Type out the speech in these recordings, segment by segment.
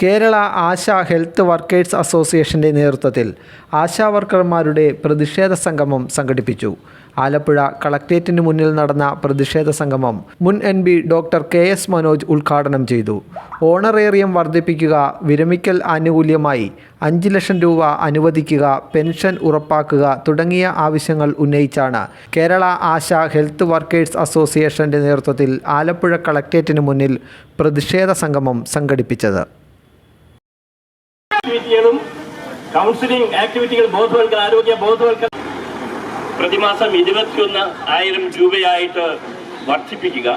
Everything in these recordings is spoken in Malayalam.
കേരള ആശ ഹെൽത്ത് വർക്കേഴ്സ് അസോസിയേഷന്റെ നേതൃത്വത്തിൽ ആശാ വർക്കർമാരുടെ പ്രതിഷേധ സംഗമം സംഘടിപ്പിച്ചു. ആലപ്പുഴ കളക്ട്രേറ്റിന് മുന്നിൽ നടന്ന പ്രതിഷേധ സംഗമം മുൻ N B doctor K S Manoj ഉദ്ഘാടനം ചെയ്തു. ഓണറേറിയം വർദ്ധിപ്പിക്കുക വിരമിക്കൽ ആനുകൂല്യമായി അഞ്ച് ലക്ഷം രൂപ അനുവദിക്കുക പെൻഷൻ ഉറപ്പാക്കുക തുടങ്ങിയ ആവശ്യങ്ങൾ ഉന്നയിച്ചാണ് കേരള ആശ ഹെൽത്ത് വർക്കേഴ്സ് അസോസിയേഷന്റെ നേതൃത്വത്തിൽ ആലപ്പുഴ കളക്ട്രേറ്റിന് മുന്നിൽ പ്രതിഷേധ സംഗമം സംഘടിപ്പിച്ചത്. ആക്ടിവിറ്റികളും കൗൺസിലിംഗ് ആക്ടിവിറ്റികൾ ബോധവൽക്കരണ ആരോഗ്യ ബോധവൽക്കരണം. പ്രതിമാസം ഇരുപത്തിയൊന്ന് ആയിരം രൂപയായിട്ട് വർദ്ധിപ്പിക്കുക.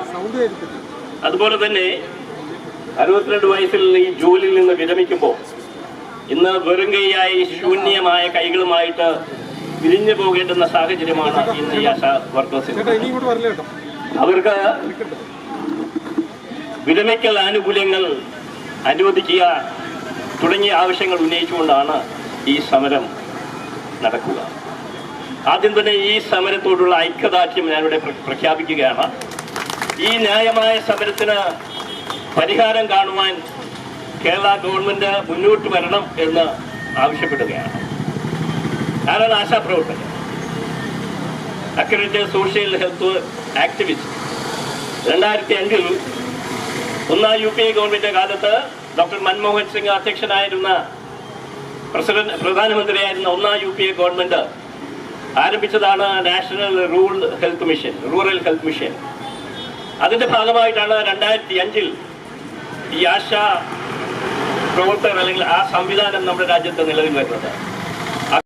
അതുപോലെ തന്നെ അറുപത്തിരണ്ട് വയസ്സിൽ ഈ ജോലിയിൽ നിന്ന് വിരമിക്കുമ്പോൾ ഇന്ന് വെറും കൈയായി ശൂന്യമായ കൈകളുമായിട്ട് പിരിഞ്ഞു പോകേണ്ടുന്ന സാഹചര്യമാണ് ഇന്ന് ഈ ആശാ വർക്കേഴ്സിന് അവർക്ക് വിരമിക്കൽ ആനുകൂല്യങ്ങൾ അനുവദിക്കുക തുടങ്ങിയ ആവശ്യങ്ങൾ ഉന്നയിച്ചുകൊണ്ടാണ് ഈ സമരം നടക്കുക. ആദ്യം തന്നെ ഈ സമരത്തോടുള്ള ഐക്യദാർഢ്യം ഞാനിവിടെ പ്ര- പ്രഖ്യാപിക്കുകയാണ്. ഈ ന്യായമായ സമരത്തിന് പരിഹാരം കാണുവാൻ കേരള ഗവൺമെന്റ് മുന്നോട്ട് വരണം എന്ന് ആവശ്യപ്പെടുകയാണ്. ഞാനൊരു ആശാപ്രവർത്തകൻ. Accredit social health activist. രണ്ടായിരത്തി അഞ്ചിൽ ഒന്നാം യു പി എ ഗവൺമെന്റിന്റെ കാലത്ത് ഡോക്ടർ മൻമോഹൻ സിംഗ് അധ്യക്ഷനായിരുന്ന പ്രസിഡന്റ് പ്രധാനമന്ത്രിയായിരുന്ന ഒന്നാം U P A government ആരംഭിച്ചതാണ് national rural health mission rural health mission. അതിന്റെ ഭാഗമായിട്ടാണ് രണ്ടായിരത്തി അഞ്ചിൽ ഈ ആശ പ്രവർത്തകർ അല്ലെങ്കിൽ ആ സംവിധാനം നമ്മുടെ രാജ്യത്ത് നിലവിൽ വരുന്നത്.